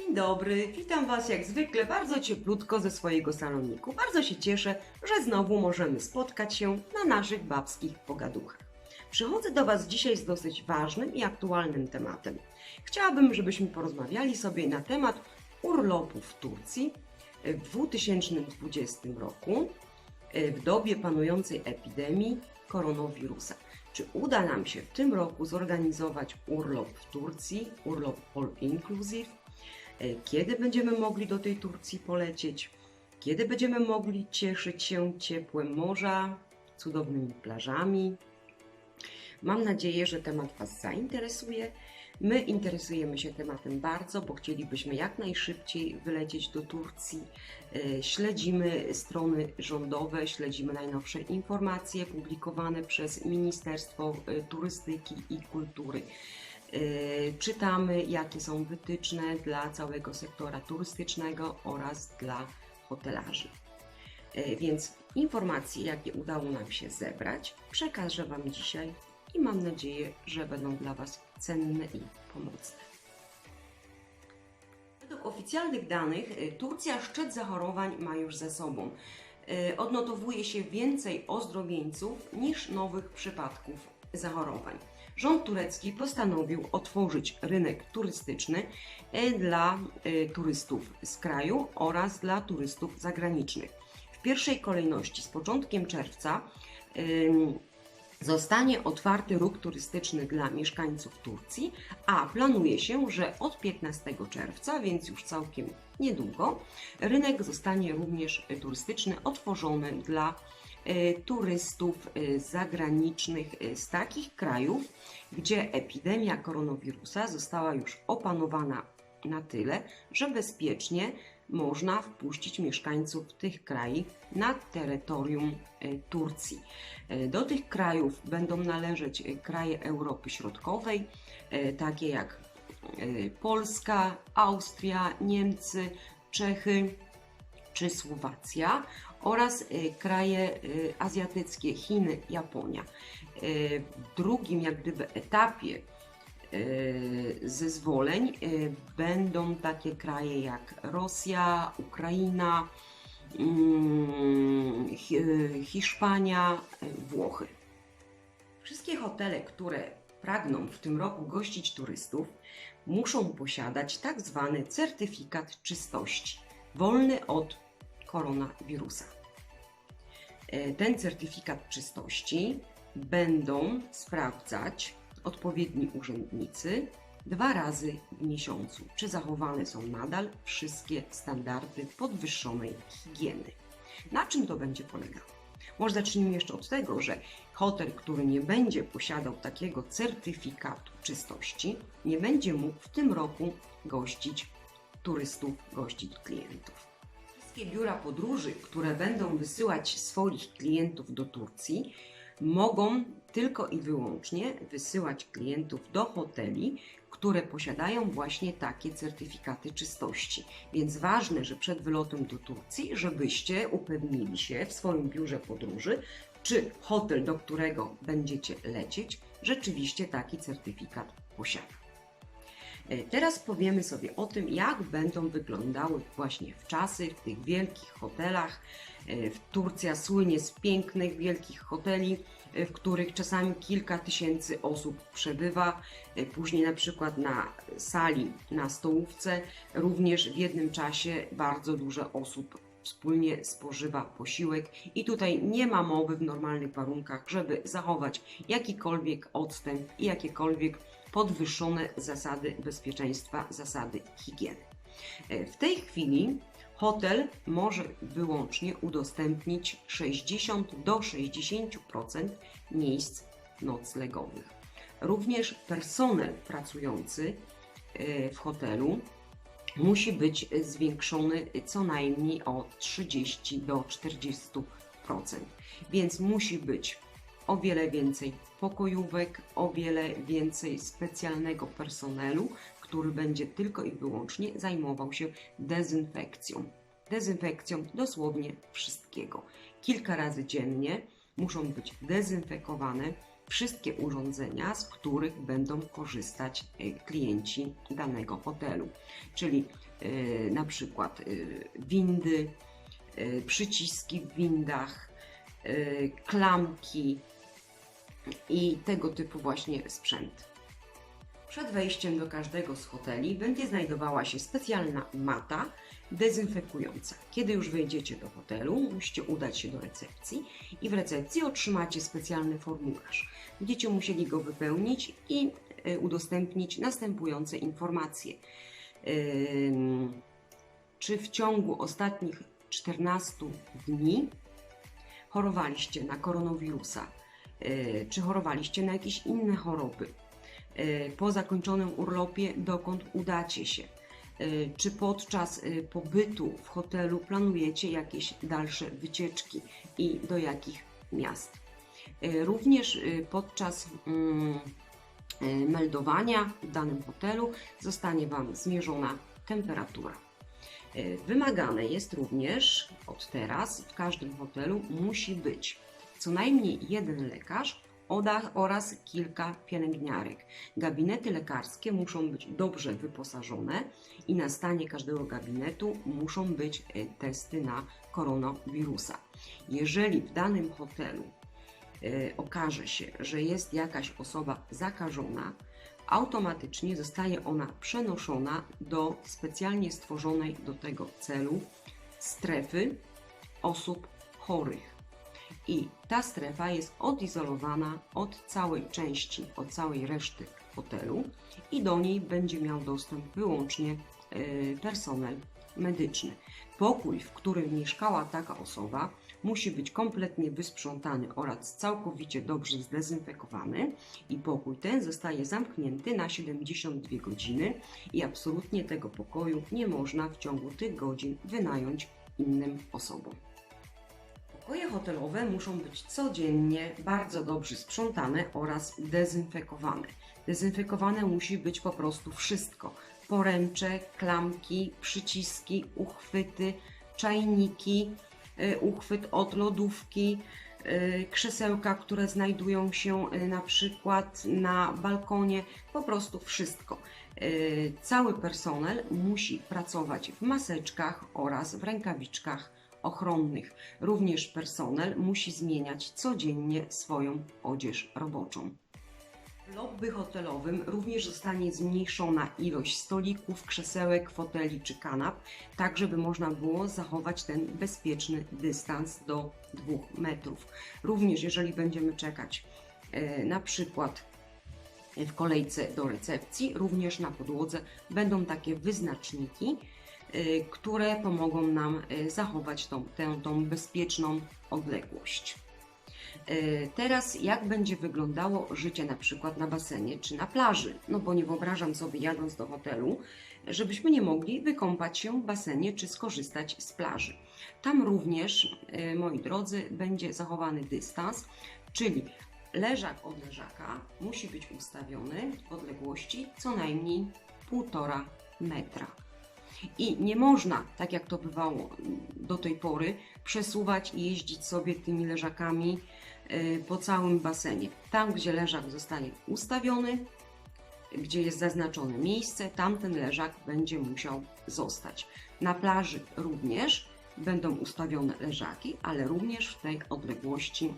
Dzień dobry, witam Was jak zwykle bardzo cieplutko ze swojego saloniku. Bardzo się cieszę, że znowu możemy spotkać się na naszych babskich pogaduchach. Przychodzę do Was dzisiaj z dosyć ważnym i aktualnym tematem. Chciałabym, żebyśmy porozmawiali sobie na temat urlopu w Turcji w 2020 roku w dobie panującej epidemii koronawirusa. Czy uda nam się w tym roku zorganizować urlop w Turcji, urlop all inclusive? E, Kiedy będziemy mogli do tej Turcji polecieć? Kiedy będziemy mogli cieszyć się ciepłem morza, cudownymi plażami? Mam nadzieję, że temat Was zainteresuje. My interesujemy się tematem bardzo, bo chcielibyśmy jak najszybciej wylecieć do Turcji. E, Śledzimy strony rządowe, śledzimy najnowsze informacje publikowane przez Ministerstwo e, Turystyki i Kultury. E, Czytamy, jakie są wytyczne dla całego sektora turystycznego oraz dla hotelarzy. E, Więc informacje, jakie udało nam się zebrać, przekażę Wam dzisiaj i mam nadzieję, że będą dla Was cenne i pomocne. Według oficjalnych danych y, Turcja szczyt zachorowań ma już za sobą. Y, Odnotowuje się więcej ozdrowieńców niż nowych przypadków zachorowań. Rząd turecki postanowił otworzyć rynek turystyczny y, dla y, turystów z kraju oraz dla turystów zagranicznych. W pierwszej kolejności z początkiem czerwca zostanie otwarty ruch turystyczny dla mieszkańców Turcji, a planuje się, że od 15 czerwca, więc już całkiem niedługo, rynek zostanie również e, turystyczny otworzony dla e, turystów e, zagranicznych e, z takich krajów, gdzie epidemia koronawirusa została już opanowana na tyle, że bezpiecznie można wpuścić mieszkańców tych krajów na terytorium e, Turcji. E, Do tych krajów będą należeć e, kraje Europy Środkowej, e, takie jak e, Polska, Austria, Niemcy, Czechy czy Słowacja oraz e, kraje e, azjatyckie Chiny, Japonia. E, W drugim jak gdyby etapie zezwoleń będą takie kraje jak Rosja, Ukraina, mm, Hi- Hiszpania, Włochy. Wszystkie hotele, które pragną w tym roku gościć turystów, muszą posiadać tak zwany certyfikat czystości, wolny od koronawirusa. E, Ten certyfikat czystości będą sprawdzać odpowiedni urzędnicy dwa razy w miesiącu, czy zachowane są nadal wszystkie standardy podwyższonej higieny. Na czym to będzie polegało? Może zacznijmy jeszcze od tego, że hotel, który nie będzie posiadał takiego certyfikatu czystości, nie będzie mógł w tym roku gościć turystów, gościć klientów. Biura podróży, które będą wysyłać swoich klientów do Turcji, mogą tylko i wyłącznie wysyłać klientów do hoteli, które posiadają właśnie takie certyfikaty czystości. Więc ważne, że przed wylotem do Turcji, żebyście upewnili się w swoim biurze podróży, czy hotel, do którego będziecie lecieć, rzeczywiście taki certyfikat posiada. E, Teraz powiemy sobie o tym, jak będą wyglądały właśnie w czasy w tych wielkich hotelach. E, Turcja słynie z pięknych, wielkich hoteli, e, w których czasami kilka tysięcy osób przebywa. Później na przykład na sali, na stołówce, również w jednym czasie bardzo dużo osób wspólnie spożywa posiłek i tutaj nie ma mowy w normalnych warunkach, żeby zachować jakikolwiek odstęp i jakiekolwiek podwyższone zasady bezpieczeństwa, zasady higieny. E, W tej chwili hotel może wyłącznie udostępnić 60 do 60% miejsc noclegowych. Również personel pracujący e, w hotelu musi być zwiększony co najmniej o 30 do 40%. Więc musi być o wiele więcej pokojówek, o wiele więcej specjalnego personelu, który będzie tylko i wyłącznie zajmował się dezynfekcją. Dezynfekcją dosłownie wszystkiego. Kilka razy dziennie muszą być dezynfekowane wszystkie urządzenia, z których będą korzystać e, klienci danego hotelu, czyli e, na przykład e, windy, e, przyciski w windach, klamki i tego typu właśnie sprzęt. Przed wejściem do każdego z hoteli będzie znajdowała się specjalna mata dezynfekująca. Kiedy już wejdziecie do hotelu, musicie udać się do recepcji i w recepcji otrzymacie specjalny formularz. Będziecie musieli go wypełnić i e, udostępnić następujące informacje. Czy w ciągu ostatnich 14 dni chorowaliście na koronawirusa? E, Czy chorowaliście na jakieś inne choroby? E, po zakończonym urlopie dokąd udacie się? E, Czy podczas pobytu w hotelu planujecie jakieś dalsze wycieczki i do jakich miast? Również podczas mm, meldowania w danym hotelu zostanie Wam zmierzona temperatura. Wymagane jest również od teraz w każdym hotelu musi być co najmniej jeden lekarz oraz kilka pielęgniarek. Gabinety lekarskie muszą być dobrze wyposażone i na stanie każdego gabinetu muszą być e, testy na koronawirusa. Jeżeli w danym hotelu e, okaże się, że jest jakaś osoba zakażona, automatycznie zostaje ona przenoszona do specjalnie stworzonej do tego celu strefy osób chorych. I ta strefa jest odizolowana od całej części, od całej reszty hotelu i do niej będzie miał dostęp wyłącznie e, personel medyczny. Pokój, w którym mieszkała taka osoba, musi być kompletnie wysprzątany oraz całkowicie dobrze zdezynfekowany i pokój ten zostaje zamknięty na 72 godziny i absolutnie tego pokoju nie można w ciągu tych godzin wynająć innym osobom. Pokoje hotelowe muszą być codziennie bardzo dobrze sprzątane oraz dezynfekowane. Dezynfekowane musi być po prostu wszystko: poręcze, klamki, przyciski, uchwyty, czajniki, y, uchwyt od lodówki, y, krzesełka, które znajdują się y, na przykład na balkonie, po prostu wszystko. Cały personel musi pracować w maseczkach oraz w rękawiczkach ochronnych. Również personel musi zmieniać codziennie swoją odzież roboczą. W lobby hotelowym również zostanie zmniejszona ilość stolików, krzesełek, foteli czy kanap, tak żeby można było zachować ten bezpieczny dystans do 2 metrów. Również jeżeli będziemy czekać e, na przykład w kolejce do recepcji, również na podłodze będą takie wyznaczniki, które pomogą nam y, zachować tą, tę, tą bezpieczną odległość. Y, Teraz jak będzie wyglądało życie na przykład na basenie czy na plaży? No bo nie wyobrażam sobie jadąc do hotelu, żebyśmy nie mogli wykąpać się w basenie czy skorzystać z plaży. Tam również, y, moi drodzy, będzie zachowany dystans, czyli leżak od leżaka musi być ustawiony w odległości co najmniej 1,5 metra. I nie można, tak jak to bywało do tej pory, przesuwać i jeździć sobie tymi leżakami y, po całym basenie. Tam, gdzie leżak zostanie ustawiony, gdzie jest zaznaczone miejsce, tamten leżak będzie musiał zostać. Na plaży również będą ustawione leżaki, ale również w tej odległości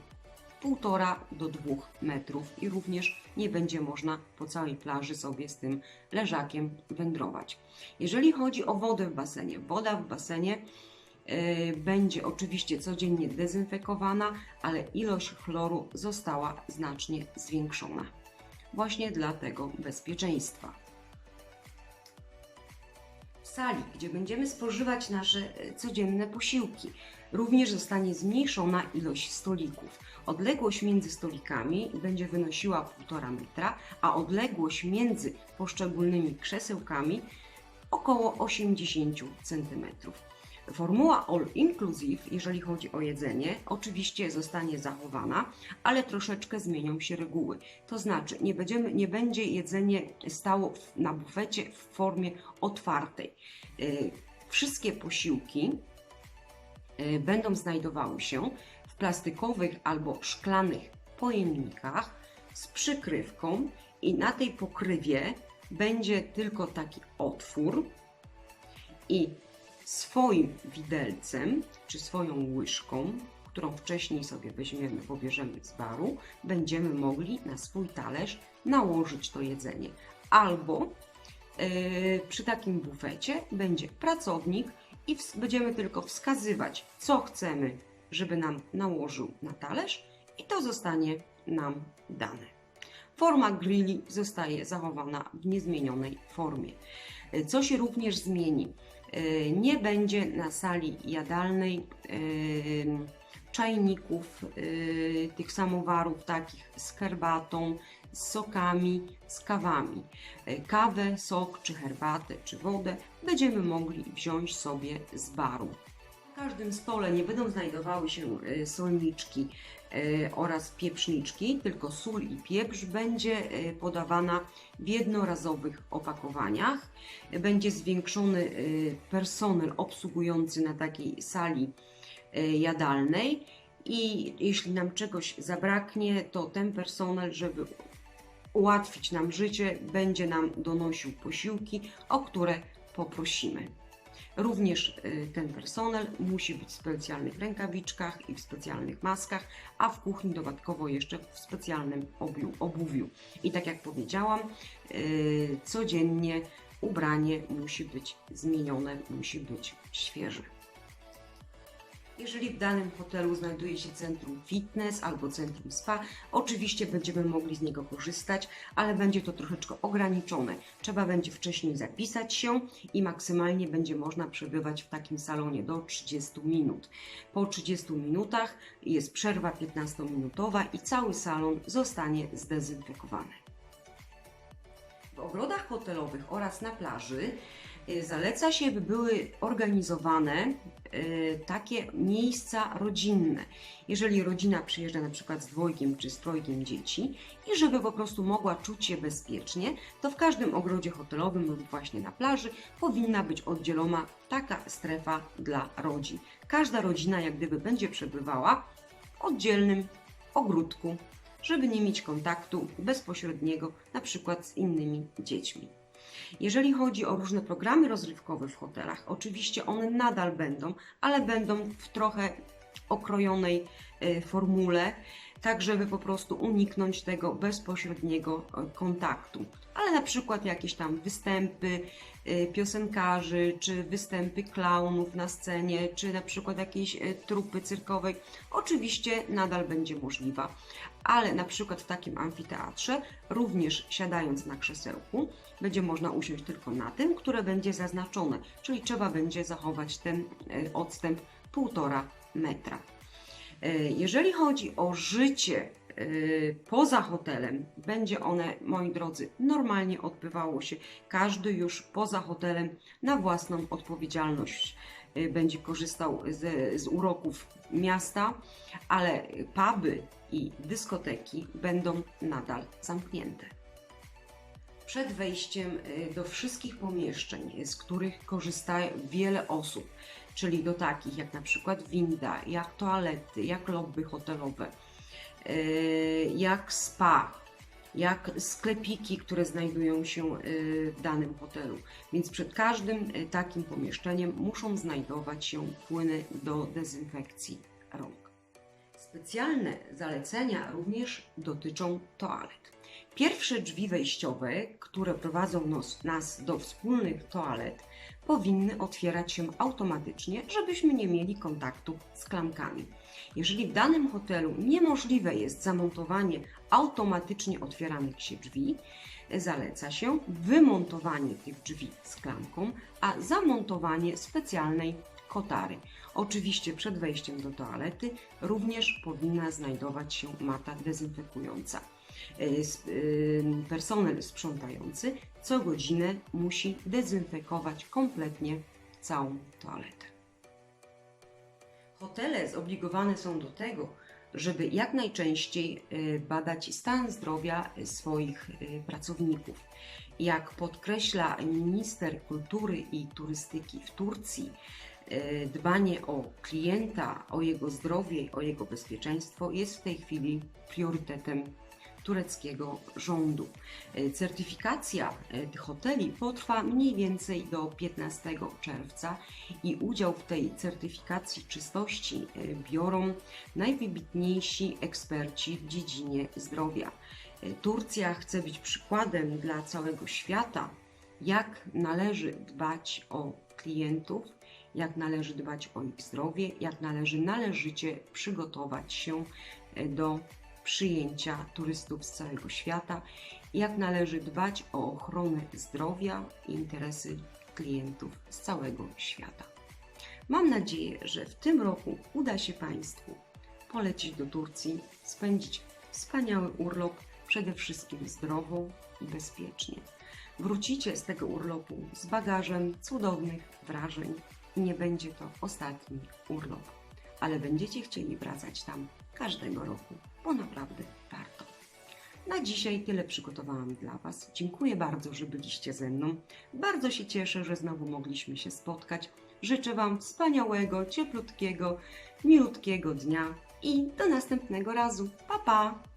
1,5 do 2 metrów i również nie będzie można po całej plaży sobie z tym leżakiem wędrować. Jeżeli chodzi o wodę w basenie, woda w basenie y, będzie oczywiście codziennie dezynfekowana, ale ilość chloru została znacznie zwiększona. Właśnie dla tego bezpieczeństwa. Sali, gdzie będziemy spożywać nasze e, codzienne posiłki, również zostanie zmniejszona ilość stolików. Odległość między stolikami będzie wynosiła 1,5 metra, a odległość między poszczególnymi krzesełkami około 80 cm. Formuła all inclusive, jeżeli chodzi o jedzenie, oczywiście zostanie zachowana, ale troszeczkę zmienią się reguły. To znaczy, nie, będziemy, nie będzie jedzenie stało na bufecie w formie otwartej. Y, Wszystkie posiłki y, będą znajdowały się w plastikowych albo szklanych pojemnikach z przykrywką i na tej pokrywie będzie tylko taki otwór i swoim widelcem czy swoją łyżką, którą wcześniej sobie weźmiemy, pobierzemy z baru, będziemy mogli na swój talerz nałożyć to jedzenie. Albo yy, przy takim bufecie będzie pracownik i będziemy tylko wskazywać, co chcemy, żeby nam nałożył na talerz i to zostanie nam dane. Forma grilli zostaje zachowana w niezmienionej formie. E, Co się również zmieni? E, Nie będzie na sali jadalnej e, czajników, e, tych samowarów takich z herbatą, z sokami, z kawami. Kawę, sok, czy herbatę, czy wodę będziemy mogli wziąć sobie z baru. Na każdym stole nie będą znajdowały się solniczki oraz pieprzniczki, tylko sól i pieprz będzie e, podawana w jednorazowych opakowaniach. E, Będzie zwiększony e, personel obsługujący na takiej sali e, jadalnej i jeśli nam czegoś zabraknie, to ten personel, żeby ułatwić nam życie, będzie nam donosił posiłki, o które poprosimy. Również y, ten personel musi być w specjalnych rękawiczkach i w specjalnych maskach, a w kuchni dodatkowo jeszcze w specjalnym obiu, obuwiu. I tak jak powiedziałam, y, codziennie ubranie musi być zmienione, musi być świeże. Jeżeli w danym hotelu znajduje się centrum fitness albo centrum spa, oczywiście będziemy mogli z niego korzystać, ale będzie to troszeczkę ograniczone. Trzeba będzie wcześniej zapisać się i maksymalnie będzie można przebywać w takim salonie do 30 minut. Po 30 minutach jest przerwa 15-minutowa i cały salon zostanie zdezynfekowany. W ogrodach hotelowych oraz na plaży zaleca się, by były organizowane y, takie miejsca rodzinne. Jeżeli rodzina przyjeżdża na przykład z dwojgiem czy z trojgiem dzieci i żeby po prostu mogła czuć się bezpiecznie, to w każdym ogrodzie hotelowym lub właśnie na plaży powinna być oddzielona taka strefa dla rodzin. Każda rodzina jak gdyby będzie przebywała w oddzielnym ogródku, żeby nie mieć kontaktu bezpośredniego na przykład z innymi dziećmi. Jeżeli chodzi o różne programy rozrywkowe w hotelach, oczywiście one nadal będą, ale będą w trochę okrojonej e, formule, tak żeby po prostu uniknąć tego bezpośredniego e, kontaktu. Ale na przykład jakieś tam występy e, piosenkarzy, czy występy klaunów na scenie, czy na przykład jakiejś trupy cyrkowej, oczywiście nadal będzie możliwa. Ale na przykład w takim amfiteatrze, również siadając na krzesełku, będzie można usiąść tylko na tym, które będzie zaznaczone, czyli trzeba będzie zachować ten e, odstęp 1,5 metra. E, Jeżeli chodzi o życie e, poza hotelem, będzie one, moi drodzy, normalnie odbywało się. Każdy już poza hotelem na własną odpowiedzialność będzie korzystał z, z uroków miasta, ale puby i dyskoteki będą nadal zamknięte. Przed wejściem y, do wszystkich pomieszczeń, z których korzysta wiele osób, czyli do takich jak na przykład winda, jak toalety, jak lobby hotelowe, y, jak spa, jak sklepiki, które znajdują się y, w danym hotelu. Więc przed każdym y, takim pomieszczeniem muszą znajdować się płyny do dezynfekcji rąk. Specjalne zalecenia również dotyczą toalet. Pierwsze drzwi wejściowe, które prowadzą nos, nas do wspólnych toalet, powinny otwierać się automatycznie, żebyśmy nie mieli kontaktu z klamkami. Jeżeli w danym hotelu niemożliwe jest zamontowanie automatycznie otwieranych się drzwi, zaleca się wymontowanie tych drzwi z klamką, a zamontowanie specjalnej kotary. Oczywiście przed wejściem do toalety również powinna znajdować się mata dezynfekująca. S- y, Personel sprzątający co godzinę musi dezynfekować kompletnie całą toaletę. Hotele zobligowane są do tego, żeby jak najczęściej y, badać stan zdrowia swoich pracowników. Jak podkreśla minister kultury i turystyki w Turcji, dbanie o klienta, o jego zdrowie, o jego bezpieczeństwo jest w tej chwili priorytetem tureckiego rządu. E, Certyfikacja e, tych hoteli potrwa mniej więcej do 15 czerwca i udział w tej certyfikacji czystości e, biorą najwybitniejsi eksperci w dziedzinie zdrowia. Turcja chce być przykładem dla całego świata, jak należy dbać o klientów, jak należy dbać o ich zdrowie, jak należy należycie przygotować się do przyjęcia turystów z całego świata, jak należy dbać o ochronę zdrowia i interesy klientów z całego świata. Mam nadzieję, że w tym roku uda się Państwu polecieć do Turcji, spędzić wspaniały urlop, przede wszystkim zdrowo i bezpiecznie. Wrócicie z tego urlopu z bagażem cudownych wrażeń i nie będzie to ostatni urlop, ale będziecie chcieli wracać tam każdego roku, bo naprawdę warto. Na dzisiaj tyle przygotowałam dla Was. Dziękuję bardzo, że byliście ze mną. Bardzo się cieszę, że znowu mogliśmy się spotkać. Życzę Wam wspaniałego, cieplutkiego, milutkiego dnia i do następnego razu. Pa, pa!